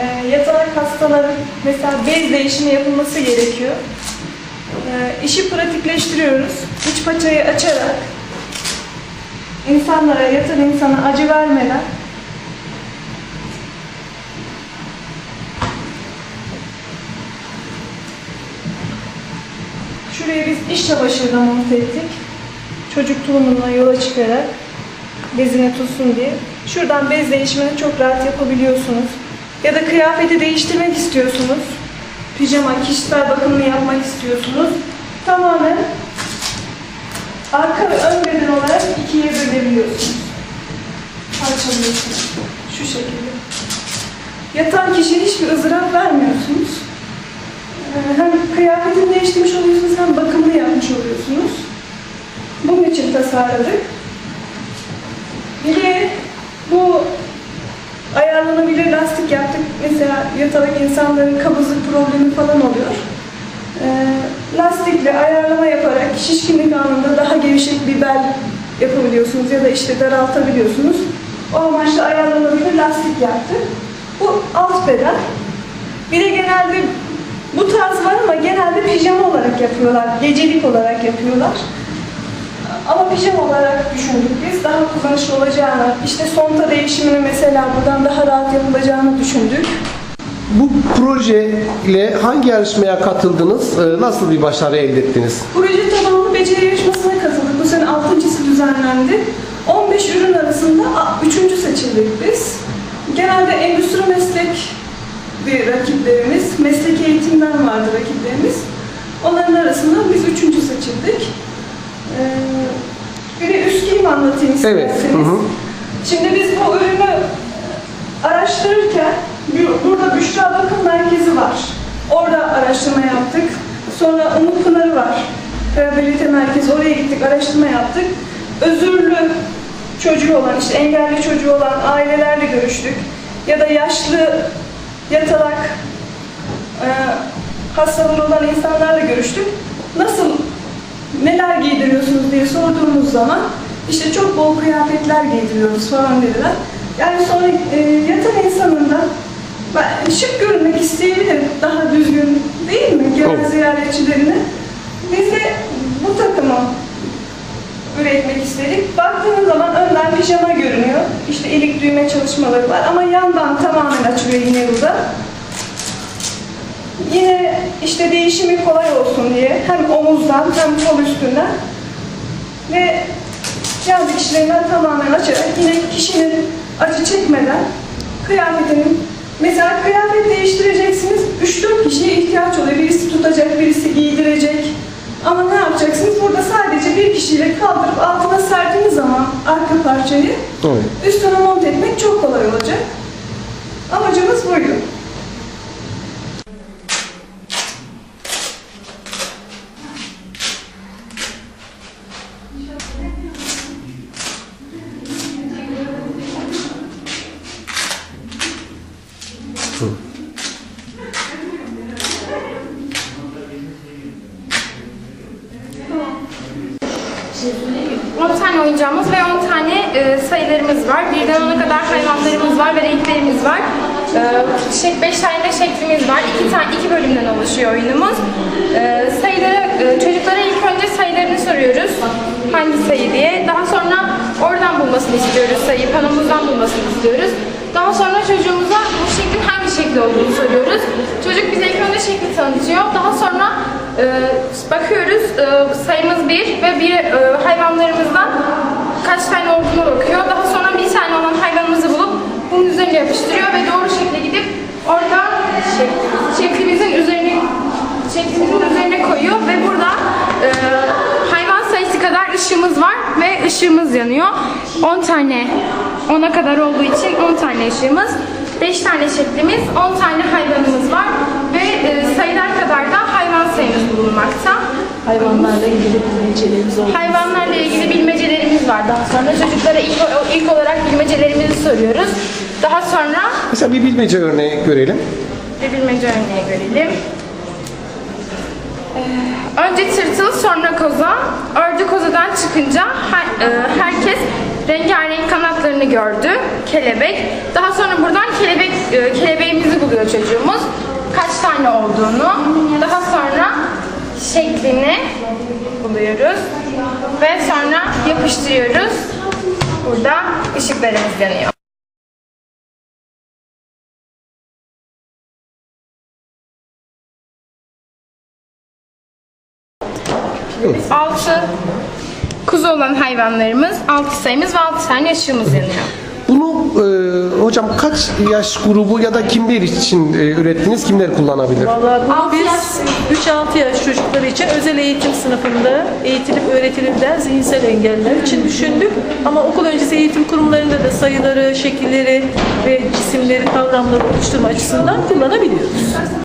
e, yatalak hastaların mesela bez değişimi yapılması gerekiyor. E, işi pratikleştiriyoruz. İç paçayı açarak insanlara, yatan insana acı vermeden Şuraya biz iş çamaşırına monte ettik. Çocuk tulumundan yola çıkarak bezine tutsun diye. Şuradan bez değişimini çok rahat yapabiliyorsunuz. Ya da kıyafeti değiştirmek istiyorsunuz. Pijama, kişisel bakımını yapmak istiyorsunuz. Tamamen arka ve ön beden olarak ikiye bölebiliyorsunuz. Parçalıyorsunuz. Şu şekilde. Yatan kişiye hiçbir ızdırap vermiyorsunuz. Ee, Hem kıyafetini değiştirmiş oluyorsunuz hem bakımını yapmış oluyorsunuz. Bunun için tasarladık. Bir de bu ayarlanabilir lastik yaptık. Mesela yatalak insanların kabızlık problemi falan oluyor. Ee, lastikle ayarlama yaparak şişkinlik anında daha gevşek bir bel yapabiliyorsunuz ya da işte daraltabiliyorsunuz. O amaçla ayarlanabilir lastik yaptık. Bu alt beden. Bir de genelde bu tarz var ama genelde pijama olarak yapıyorlar. Gecelik olarak yapıyorlar. Ama pijama olarak düşündük biz. Daha kullanışlı olacağını, işte sonta değişimini mesela buradan daha rahat yapılacağını düşündük. Bu projeyle hangi yarışmaya katıldınız? Ee, Nasıl bir başarı elde ettiniz? Proje tamamı beceri yarışmasına katıldık. Bu sene altıncısı düzenlendi. 15 ürün arasında a- üçüncü seçildik biz. Genelde endüstri meslek bir rakiplerimiz, meslek eğitimden vardı rakiplerimiz. Onların arasında biz üçüncü seçildik. Giyim anlatayım Evet, isterseniz. hı hı. Şimdi biz bu ürünü araştırırken bu- burada Büşra Bakım Merkezi var. Orada araştırma yaptık. Sonra Umut Pınarı var. Rehabilite Merkezi. Oraya gittik, araştırma yaptık. Özürlü çocuğu olan, işte engelli çocuğu olan ailelerle görüştük. Ya da yaşlı, yatalak, e, hastalığı olan insanlarla görüştük. Nasıl, neler giydiriyorsunuz diye sorduğumuz zaman işte çok bol kıyafetler giydiriyoruz falan dediler. Yani sonra e, yatan insanın da ben şık görünmek isteyebilir, daha düzgün değil mi gelen Evet. ziyaretçilerine. Biz de bu takımı üretmek istedik. Baktığınız zaman önden pijama görünüyor. İşte ilik düğme çalışmaları var ama yandan tamamen açılıyor yine burada. Yine işte değişimi kolay olsun diye hem omuzdan hem kol üstünden ve yan dikişlerinden tamamen açarak yine kişinin acı çekmeden kıyafetinin mesela kıyafet değiştireceksiniz 3-4 kişiye ihtiyaç oluyor. Birisi tutacak, birisi giydirecek. Ama ne yapacaksınız? Burada sadece bir kişiyle kaldırıp altına serdiğiniz zaman arka parçayı Evet. üstüne monte etmek çok kolay olacak. Amacımız buydu. On tane oyuncağımız ve 10 tane e, sayılarımız var. Birden 10'a kadar hayvanlarımız var ve renklerimiz var. E, şey, 5 tane de şeklimiz var. 2 tane iki bölümden oluşuyor oyunumuz. E, sayıları e, çocuklara ilk önce sayılarını soruyoruz. Hangi sayı diye. Daha sonra oradan bulmasını istiyoruz sayıyı. Panomuzdan bulmasını istiyoruz. Daha sonra hangi şekli olduğunu soruyoruz. Çocuk bize ilk önce şekli tanıtıyor. Daha sonra e, bakıyoruz e, sayımız bir ve bir e, hayvanlarımızdan kaç tane olduğuna bakıyor. Daha sonra bir tane olan hayvanımızı bulup bunun üzerine yapıştırıyor ve doğru şekle gidip oradan şek- şeklimizin üzerine şeklimizin üzerine koyuyor ve burada e, hayvan sayısı kadar ışığımız var ve ışığımız yanıyor. 10 tane 10'a kadar olduğu için 10 tane ışığımız, 5 tane şeklimiz, 10 tane hayvanımız var ve e, sayılar kadar da hayvan sayımız bulunmakta. Hayvanlarla ilgili bilmecelerimiz oldu. Hayvanlarla ilgili bilmecelerimiz var. Daha sonra çocuklara ilk, ilk olarak bilmecelerimizi soruyoruz. Daha sonra Mesela bir bilmece örneği görelim. bir bilmece örneği görelim. Ee, önce tırtıl sonra koza. Ördü kozadan çıkınca her- e, herkes rengarenk kanatlarını gördü. Kelebek. Daha sonra buradan kelebek e, kelebeğimizi buluyoruz. tane olduğunu, daha sonra şeklini buluyoruz ve sonra yapıştırıyoruz. Burada ışıklarımız yanıyor. Altı kuzu olan hayvanlarımız, altı sayımız ve altı tane ışığımız yanıyor. Bunu e, hocam kaç yaş grubu ya da kimler için e, ürettiniz? Kimler kullanabilir? Vallahi bunu Altı biz 3-6 yaş çocukları için özel eğitim sınıfında eğitilip öğretilebilen zihinsel engeller için düşündük. Ama okul öncesi eğitim kurumlarında da sayıları, şekilleri ve cisimleri, kavramları oluşturma açısından kullanabiliyoruz.